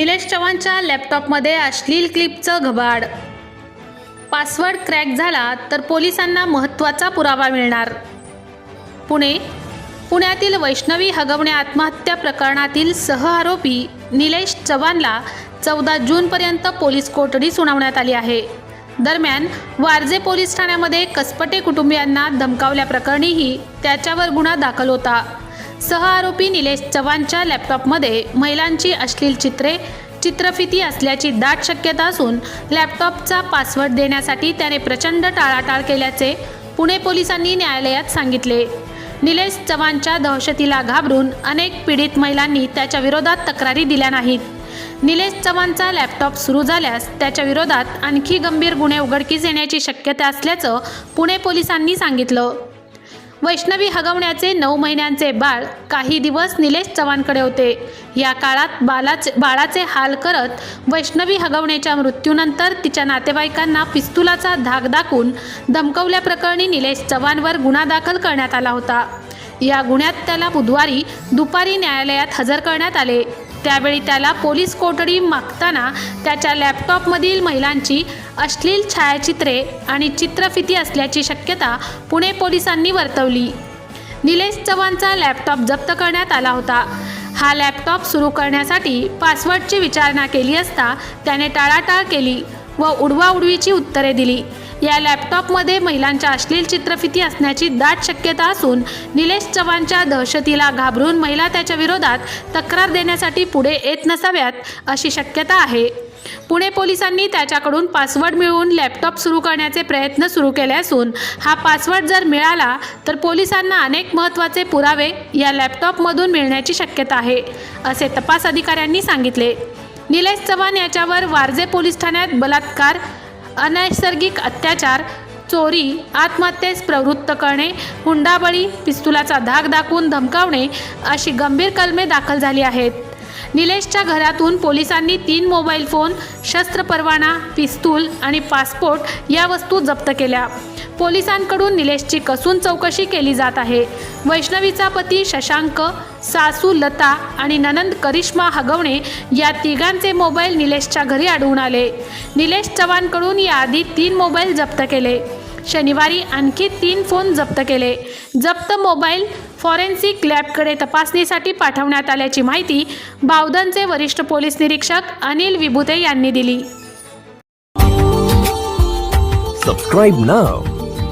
निलेश चव्हाणच्या लॅपटॉपमध्ये अश्लील क्लिपचं घबाड. Password crack झाला तर पोलिसांना महत्त्वाचा पुरावा मिळणार. पुणे पुण्यातील वैष्णवी हगवणे आत्महत्या प्रकरणातील सहआरोपी निलेश चव्हाणला चौदा जूनपर्यंत पोलीस कोठडी सुनावण्यात आली आहे. दरम्यान वारजे पोलीस ठाण्यामध्ये कसपटे कुटुंबियांना धमकावल्याप्रकरणीही त्याच्यावर गुन्हा दाखल होता. सह आरोपी निलेश चव्हाणच्या लॅपटॉपमध्ये महिलांची अश्लील चित्रे चित्रफिती असल्याची दाट शक्यता असून लॅपटॉपचा पासवर्ड देण्यासाठी त्याने प्रचंड टाळाटाळ केल्याचे पुणे पोलिसांनी न्यायालयात सांगितले. निलेश चव्हाणच्या दहशतीला घाबरून अनेक पीडित महिलांनी त्याच्या विरोधात तक्रारी दिल्या नाहीत. निलेश चव्हाणचा लॅपटॉप सुरू झाल्यास त्याच्या विरोधात आणखी गंभीर गुन्हे उघडकीस येण्याची शक्यता असल्याचं पुणे पोलिसांनी सांगितलं. वैष्णवी हगवण्याचे नऊ महिन्यांचे बाळ काही दिवस निलेश चव्हाणकडे होते. या काळात बालाचे बाळाचे हाल करत वैष्णवी हगवण्याच्या मृत्यूनंतर तिच्या नातेवाईकांना पिस्तुलाचा धाक दाखवून धमकवल्याप्रकरणी निलेश चव्हाणवर गुन्हा दाखल करण्यात आला होता. या गुन्ह्यात त्याला बुधवारी दुपारी न्यायालयात हजर करण्यात आले. त्यावेळी त्याला पोलीस कोठडी मागताना त्याच्या लॅपटॉपमधील महिलांची अश्लील छायाचित्रे आणि चित्रफिती असल्याची शक्यता पुणे पोलिसांनी वर्तवली. निलेश चव्हाणचा लॅपटॉप जप्त करण्यात आला होता. हा लॅपटॉप सुरू करण्यासाठी पासवर्डची विचारणा केली असता त्याने टाळाटाळ केली. व उडवाउडवीची उत्तरे दिली. या लॅपटॉपमध्ये महिलांच्या अश्लील चित्रफिती असण्याची दाट शक्यता असून निलेश चव्हाणच्या दहशतीला घाबरून महिला त्याच्या विरोधात तक्रार देण्यासाठी पुढे येत नसाव्यात अशी शक्यता आहे. पुणे पोलिसांनी त्याच्याकडून पासवर्ड मिळवून लॅपटॉप सुरू करण्याचे प्रयत्न सुरू केले असून हा पासवर्ड जर मिळाला तर पोलिसांना अनेक महत्त्वाचे पुरावे या लॅपटॉपमधून मिळण्याची शक्यता आहे असे तपास अधिकाऱ्यांनी सांगितले. निलेश चव्हाण याच्यावर वारजे पोलीस ठाण्यात बलात्कार अनैसर्गिक अत्याचार चोरी आत्महत्येस प्रवृत्त करणे हुंडाबळी पिस्तुलाचा धाक दाखवून धमकावणे अशी गंभीर कलमे दाखल झाली आहेत. निलेशच्या घरातून पोलिसांनी तीन मोबाईल फोन शस्त्र परवाना पिस्तूल आणि पासपोर्ट या वस्तू जप्त केल्या. पोलिसांकडून निलेशची कसून चौकशी केली जात आहे. वैष्णवीचा पती शशांक सासू लता आणि ननंद करिश्मा हगवणे या तिघांचे मोबाईल निलेशच्या घरी आढळून आले. निलेश चव्हाणकडून याआधी तीन मोबाईल जप्त केले. शनिवारी आणखी तीन फोन जप्त केले. जप्त मोबाईल फॉरेन्सिक लॅबकडे तपासणीसाठी पाठवण्यात आल्याची माहिती बावधनचे वरिष्ठ पोलीस निरीक्षक अनिल विभुते यांनी दिली. सबस्क्राईब नाव